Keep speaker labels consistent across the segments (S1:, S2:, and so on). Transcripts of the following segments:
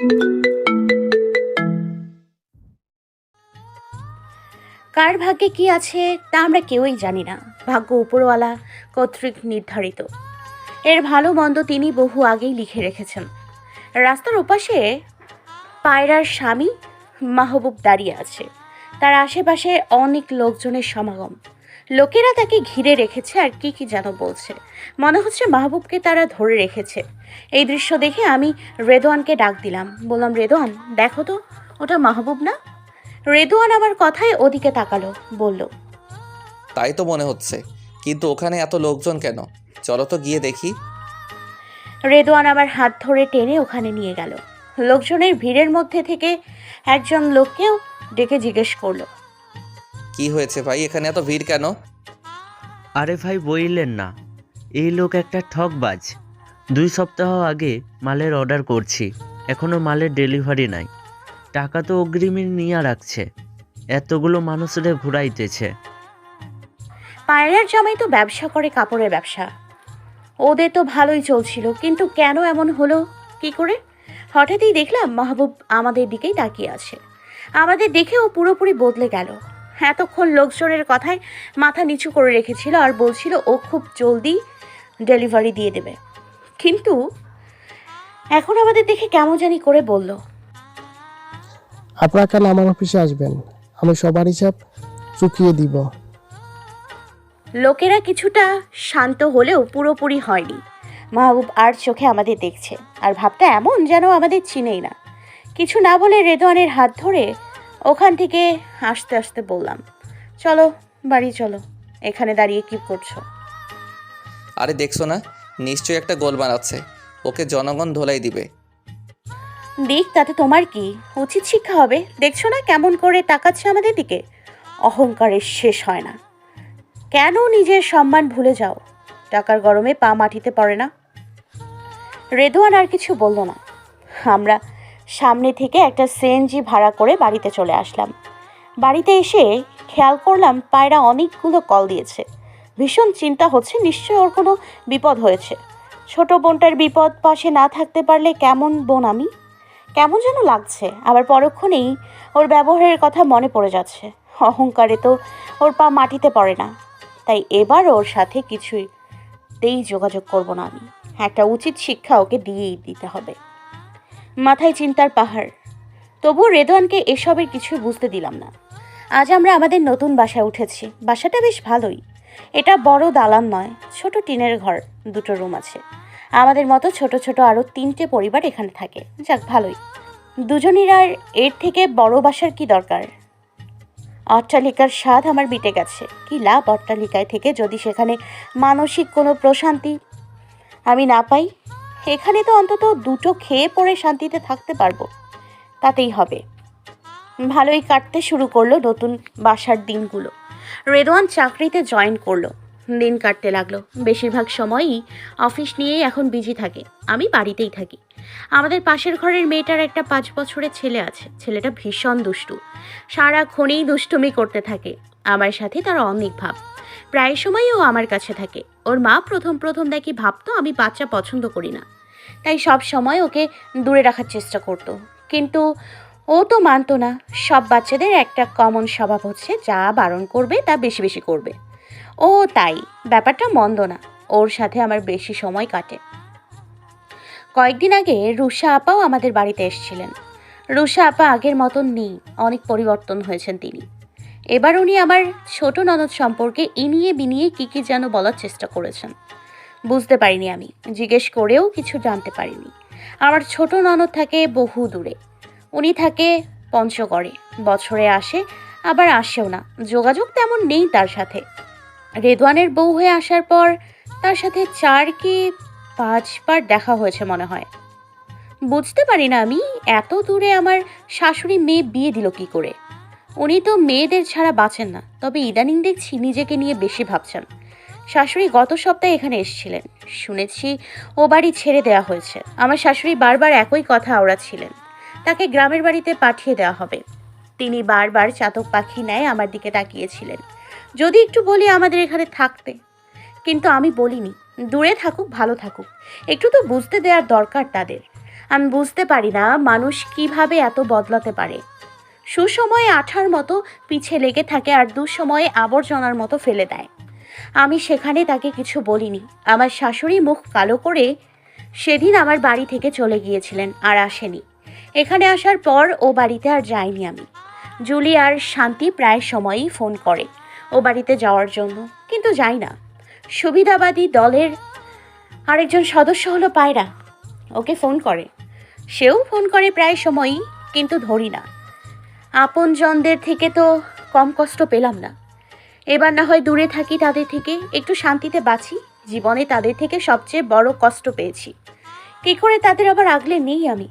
S1: কার ভাগ্যে কি আছে তা আমরা কেউই জানি না। ভাগ্য উপরওয়ালা, কর্তৃক নির্ধারিত। এর ভালো মন্দ তিনি বহু আগেই লিখে রেখেছেন। রাস্তার ওপাশে পায়রার স্বামী মাহবুব দাঁড়িয়ে আছে। তার আশেপাশে অনেক লোকজনের সমাগম। লোকেরা তাকে ঘিরে রেখেছে আর কি কি যেন বলছে। মনে হচ্ছে মাহবুবকে তারা ধরে রেখেছে। এই দৃশ্য দেখে আমি রেদোয়ানকে ডাক দিলাম। বললাম রেদোয়ান দেখো তো ওটা মাহবুব না? রেদোয়ান আমার কথায় ওদিকে তাকালো বলল
S2: তাই তো মনে হচ্ছে কিন্তু ওখানে এত লোকজন কেন? চলো তো গিয়ে দেখি।
S1: রেদোয়ান আমার হাত ধরে টেনে ওখানে নিয়ে গেল। লোকজনের ভিড়ের মধ্যে থেকে একজন লোককেও ডেকে জিজ্ঞেস করল
S2: কি হয়েছে ভাই? এখানে এত ভিড় কেন?
S3: আরে ভাই বইলেন না। এই লোক একটা ঠকবাজ। দুই সপ্তাহ আগে মালের অর্ডার করছি। এখনও মালের ডেলিভারি নাই। টাকা তো অগ্রিমে নিয়ে রাখছে। এতগুলো মানুষদের ঘুরাইতেছে।
S1: পায়রার জামাই তো ব্যবসা করে কাপড়ের ব্যবসা। ওদের তো ভালোই চলছিল কিন্তু কেন এমন হলো? কি করে? হঠাৎই দেখলাম মাহবুব আমাদের দিকেই তাকিয়ে আছে। আমাদের দেখে ও পুরোপুরি বদলে গেল। এতক্ষণ লোকজনের কথায় মাথা নিচু করে রেখেছিল আর বলছিল ও খুব জলদি ডেলিভারি দিয়ে দেবে। কিন্তু এখন আমাদের দেখে কেমন জানি করে বলল
S4: আপনারা কাল আমার অফিসে আসবেন? আমি সবার হিসাব চুকিয়ে দিব।
S1: লোকেরা কিছুটা শান্ত হলেও পুরোপুরি হয়নি। মাহবুব আর চোখে আমাদের দেখছে আর ভাবটা এমন যেন আমাদের চিনেই না। কিছু না বলে রেদওয়ানের হাত ধরে ওখান থেকে আস্তে আস্তে বললাম চলো বাড়ি চলো এখানে দাঁড়িয়ে কি করছ?
S2: আরে দেখছ না নিশ্চয়ই একটা গোল বানাচ্ছে ওকে জনগণ ধোলাই দিবে।
S1: দিক তাতে তোমার কি উচিত শিক্ষা হবে? দেখছ না কেমন করে তাকাচ্ছে আমাদের দিকে? অহংকারের শেষ হয় না। কেন নিজের সম্মান ভুলে যাও? টাকার গরমে পা মাটিতে পড়ে না। রেদওয়ান আর কিছু বলল না। আমরা সামনে থেকে একটা সিএনজি ভাড়া করে বাড়িতে চলে আসলাম। বাড়িতে এসে খেয়াল করলাম পায়রা অনেকগুলো কল দিয়েছে। ভীষণ চিন্তা হচ্ছে নিশ্চয় ওর কোনো বিপদ হয়েছে। ছোট বোনটার বিপদ পাশে না থাকতে পারলে কেমন বোন আমি? কেমন যেন লাগছে, আবার পরক্ষণেই ওর ব্যবহারের কথা মনে পড়ে যাচ্ছে। অহংকারে তো ওর পা মাটিতে পড়ে না। তাই এবার ওর সাথে কিছুতেই যোগাযোগ করব না আমি। একটা উচিত শিক্ষা ওকে দিয়েই দিতে হবে। মাথায় চিন্তার পাহাড়। তবু রেদওয়ানকে এসবের কিছুই বুঝতে দিলাম না। আজ আমরা আমাদের নতুন বাসায় উঠেছি। বাসাটা বেশ ভালোই। এটা বড় দালান নয়, ছোট টিনের ঘর, দুটো রুম আছে। আমাদের মতো ছোট ছোট আরও তিনটে পরিবার এখানে থাকে। যাক, ভালোই। দুজনের আর এর থেকে বড় বাসার কি দরকার? অট্টালিকার স্বাদ আমার বিটে গেছে। কি লাভ অট্টালিকায় থেকে যদি সেখানে মানসিক কোনো প্রশান্তি? আমি না পাই। এখানে তো অন্তত দুটো খেয়ে পরে শান্তিতে থাকতে পারব। তাতেই হবে। ভালোই কাটতে শুরু করল নতুন বাসার দিনগুলো। রেদওয়ান চাকরিতে জয়েন করল। দিন কাটতে লাগল। বেশিরভাগ সময়ই অফিস নিয়েই এখন বিজি থাকে। আমি বাড়িতেই থাকি। আমাদের পাশের ঘরের মেয়েটার একটা পাঁচ বছরের ছেলে আছে। ছেলেটা ভীষণ দুষ্টু। সারাক্ষণেই দুষ্টুমি করতে থাকে। আমার সাথে তার অনেক ভাব। প্রায় সময়ই ও আমার কাছে থাকে। ওর মা প্রথম প্রথম দেখি ভাবতো আমি বাচ্চা পছন্দ করি না। তাই সব সময় ওকে দূরে রাখার চেষ্টা করতো। কিন্তু ও তো মানতো না। সব বাচ্চাদের একটা কমন স্বভাব হচ্ছে, যা বারণ করবে, তা বেশি বেশি করবে। ও তাই, ব্যাপারটা মন্দ না। ওর সাথে আমার বেশি সময় কাটে। কয়েকদিন আগে রুষা আপাও আমাদের বাড়িতে এসেছিলেন। রুষা আপা আগের মতন নেই, অনেক পরিবর্তন হয়েছেন তিনি। এবার উনি আমার ছোট ননদ সম্পর্কে ইনিয়ে বিনিয়ে কী কী যেন বলার চেষ্টা করেছেন। বুঝতে পারিনি আমি, জিজ্ঞেস করেও কিছু জানতে পারিনি। আমার ছোট ননদ থাকে বহু দূরে। উনি থাকে পঞ্চগড়ে, বছরে আসে, আবার আসেও না। যোগাযোগ তেমন নেই তার সাথে। রেদওয়ানের বউ হয়ে আসার পর তার সাথে চার কি পাঁচবার দেখা হয়েছে মনে হয়। বুঝতে পারি না আমি, এত দূরে আমার শাশুড়ি মেয়ে বিয়ে দিল কি করে? উনি তো মেয়েদের ছাড়া বাঁচেন না, তবে ইদানিং দেখছি নিজেকে নিয়ে বেশি ভাবছেন। শাশুড়ি গত সপ্তাহে এখানে এসেছিলেন। শুনেছি ও বাড়ি ছেড়ে দেওয়া হয়েছে। আমার শাশুড়ি বারবার একই কথা আওড়াচ্ছিলেন। তাকে গ্রামের বাড়িতে পাঠিয়ে দেওয়া হবে। তিনি বারবার চাতক পাখি নেয় আমার দিকে তাকিয়েছিলেন। যদি একটু বলি আমাদের এখানে থাকতে। কিন্তু আমি বলিনি, দূরে থাকুক, ভালো থাকুক। একটু তো বুঝতে দেওয়ার দরকার তাদের। আমি বুঝতে পারি না মানুষ কীভাবে এত বদলাতে পারে। সুসময়ে আঠার মতো পিছে লেগে থাকে আর দুঃসময়ে আবর্জনার মতো ফেলে দেয়। আমি সেখানে তাকে কিছু বলিনি। আমার শাশুড়ি মুখ কালো করে সেদিন আমার বাড়ি থেকে চলে গিয়েছিলেন আর আসেনি। এখানে আসার পর ও বাড়িতে আর যাইনি আমি। জুলি আর শান্তি প্রায় সময়ই ফোন করে ও বাড়িতে যাওয়ার জন্য, কিন্তু যাই না। সুবিধাবাদী দলের আরেকজন সদস্য হলো পায়রা। ওকে ফোন করে। সেও ফোন করে প্রায় সময়ই, কিন্তু ধরি না। আপনজনদের থেকে তো কম কষ্ট পেলাম না। এবার না হয় দূরে থাকি তাদের থেকে, একটু শান্তিতে বাঁচি। জীবনে তাদের থেকে সবচেয়ে বড় কষ্ট পেয়েছি। কী করে তাদের আবার আগলে নেই আমি?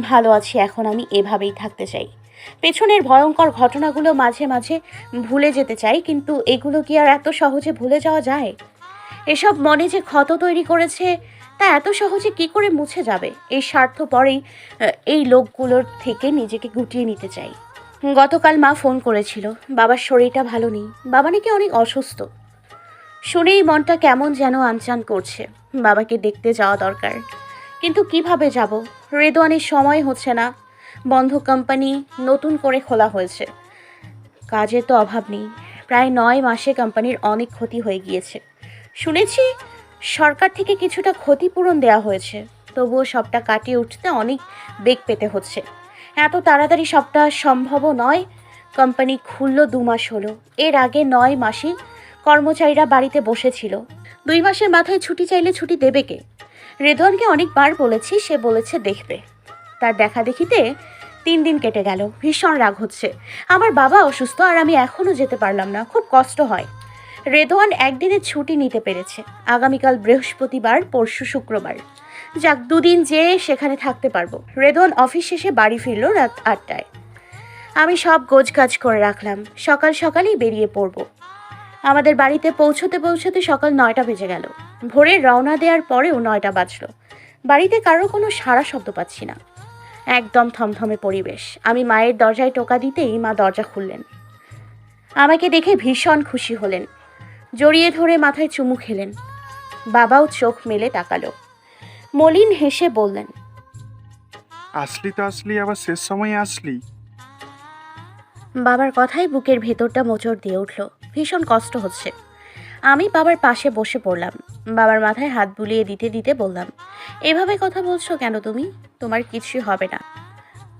S1: ভালো আছি, এখন আমি এভাবেই থাকতে চাই। পেছনের ভয়ঙ্কর ঘটনাগুলো মাঝে মাঝে ভুলে যেতে চাই, কিন্তু এগুলো কি আর এত সহজে ভুলে যাওয়া যায়? এসব মনে যে ক্ষত তৈরি করেছে তা এত সহজে কি করে মুছে যাবে? এই স্বার্থ পরেই এই লোকগুলোর থেকে নিজেকে গুটিয়ে নিতে চাই। গতকাল মা ফোন করেছিল, বাবার শরীরটা ভালো নেই, বাবা নাকি অনেক অসুস্থ। শুনেই মনটা কেমন যেন আনচান করছে, বাবাকে দেখতে যাওয়া দরকার। কিন্তু কীভাবে যাব? রেদোয়ানের সময় হচ্ছে না। বন্ধ কোম্পানি নতুন করে খোলা হয়েছে। কাজের তো অভাব নেই। প্রায় নয় মাসে কোম্পানির অনেক ক্ষতি হয়ে গিয়েছে। শুনেছি সরকার থেকে কিছুটা ক্ষতিপূরণ দেওয়া হয়েছে। তবুও সবটা কাটিয়ে উঠতে অনেক বেগ পেতে হচ্ছে। এত তাড়াতাড়ি সবটা সম্ভবও নয়। কোম্পানি খুলল দু মাস হলো। এর আগে নয় মাসে কর্মচারীরা বাড়িতে বসেছিল। দুই মাসের মাথায় ছুটি চাইলে ছুটি দেবে কে? রেধনকে অনেকবার বলেছি, সে বলেছে দেখবে। তার দেখা দেখিতে তিন দিন কেটে গেল। ভীষণ রাগ হচ্ছে। আমার বাবা অসুস্থ আর আমি এখনও যেতে পারলাম না। খুব কষ্ট হয়। রেদওয়ান একদিনে ছুটি নিতে পেরেছে, আগামীকাল বৃহস্পতিবার, পরশু শুক্রবার। যাক, দুদিন যেয়ে সেখানে থাকতে পারব। রেদওয়ান অফিস শেষে বাড়ি ফিরল রাত আটটায়। আমি সব গোজগাজ করে রাখলাম, সকাল সকালেই বেরিয়ে পড়ব। আমাদের বাড়িতে পৌঁছতে পৌঁছতে সকাল নয়টা বেজে গেল। ভোরে রওনা দেওয়ার পরেও নয়টা বাজলো। বাড়িতে কারও কোনো সাড়া শব্দ পাচ্ছি না। একদম থমথমে পরিবেশ। আমি মায়ের দরজায় টোকা দিতেই মা দরজা খুললেন। আমাকে দেখে ভীষণ খুশি হলেন। জড়িয়ে ধরে মাথায় চুমু খেলেন। বাবাও চোখ মেলে তাকালো। মলিন হেসে বললেন
S5: আসলি তো আসলি আবার শেষ সময়ে আসলি?
S1: বাবার কথাই বুকের ভেতরটা মোচড় দিয়ে উঠল। ভীষণ কষ্ট হচ্ছে। আমি বাবার পাশে বসে পড়লাম। বাবার মাথায় হাত বুলিয়ে দিতে দিতে বললাম এভাবে কথা বলছো কেন তুমি? তোমার কিছুই হবে না।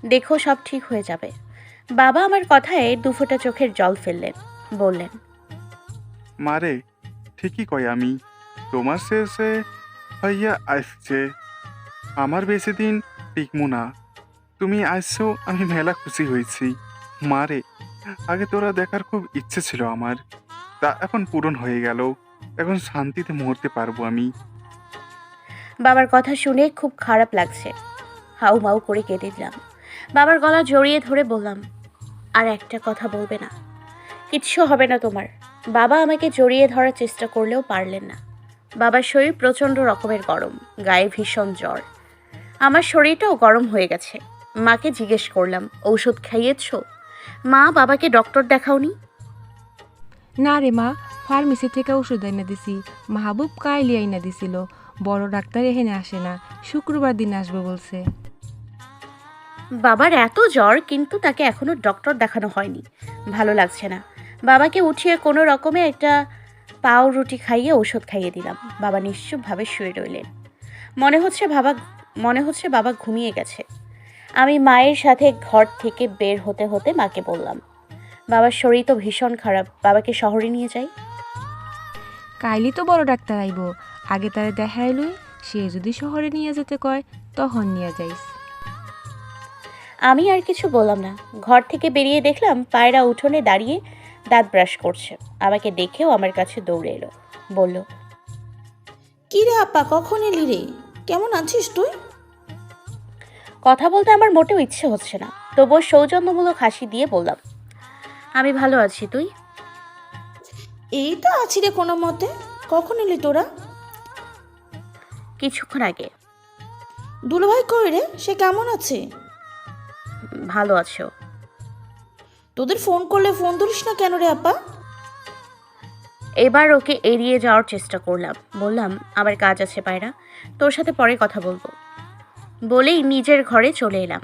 S1: দেখো সব ঠিক হয়ে যাবে। বাবা আমার কথায় দুফোঁটা চোখের জল ফেললেন বললেন
S5: মারে, ঠিকই কয় আমি। তোমার শেষে হইয়া আসছে। আমার বেশি দিন টিকমু না। তুমি আসছো, আমি মেলা খুশি হয়েছি। মারে, আগে তোরা দেখার খুব ইচ্ছে ছিল আমার। তা এখন পূরণ হয়ে গেল। এখন শান্তিতে মরতে পারব আমি।
S1: বাবার কথা শুনে খুব খারাপ লাগছে। হাউ মাউ করে কেঁদে দিলাম। বাবার গলা জড়িয়ে ধরে বললাম, আর একটা কথা বলবে না। কিচ্ছু হবে না তোমার। বাবা আমাকে জড়িয়ে ধরার চেষ্টা করলেও পারলেন না। বাবার শরীর প্রচণ্ড রকমের গরম গায়ে ভীষণ জ্বর। আমার শরীরটাও গরম হয়ে গেছে। মাকে জিজ্ঞেস করলাম ঔষধ খাইয়েছ? মা বাবাকে ডক্টর দেখাওনি?
S6: না রে মা ফার্মেসি থেকে ওষুধ এনে দিছি। মাহবুব কাইলি আইনা দিছিল। বড় ডাক্তার এখানে আসে না শুক্রবার দিন আসবে বলছে।
S1: বাবার এত জ্বর কিন্তু তাকে এখনও ডক্টর দেখানো হয়নি। ভালো লাগছে না। বাবাকে উঠিয়ে কোনো রকমে একটা পাও রুটি খাইয়ে ওষুধ খাইয়ে দিলাম। বাবা নিশ্চুপভাবে শুয়ে রইলেন। মনে হচ্ছে বাবা মনে হচ্ছে বাবা ঘুমিয়ে গেছে। আমি মায়ের সাথে ঘর থেকে বের হতে হতে মাকে বললাম বাবার শরীর তো ভীষণ খারাপ বাবাকে শহরে নিয়ে যাই?
S6: কাইলি তো বড় ডাক্তার আইব। আগে তারে দেখাই লই সে যদি শহরে নিয়ে যেতে কয় তখন নিয়ে যাইস।
S1: আমি আর কিছু বললাম না। ঘর থেকে বেরিয়ে দেখলাম পায়রা উঠোনে দাঁড়িয়ে দাঁত ব্রাশ করছে। আমাকে দেখেও আমার কাছে দৌড়ে এলো। বলল
S7: কি রে আপা কখন এলি রে? কেমন আছিস তুই?
S1: কথা বলতে আমার মোটেও ইচ্ছে হচ্ছে না। তবুও সৌজন্যমূলক হাসি দিয়ে বললাম আমি ভালো আছি তুই?
S7: এই তো আছি রে কোনো মতে। কখন এলি তোরা?
S1: কিছুক্ষণ আগে।
S7: দুলভাই কই রে? সে কেমন আছে?
S1: ভালো আছো?
S7: তোদের ফোন করলে ফোন ধরিস না কেন রে আপা?
S1: এবার ওকে এড়িয়ে যাওয়ার চেষ্টা করলাম। বললাম, আবার কাজ আছে পায়রা, তোর সাথে পরে কথা বলব। বলেই নিজের ঘরে চলে এলাম।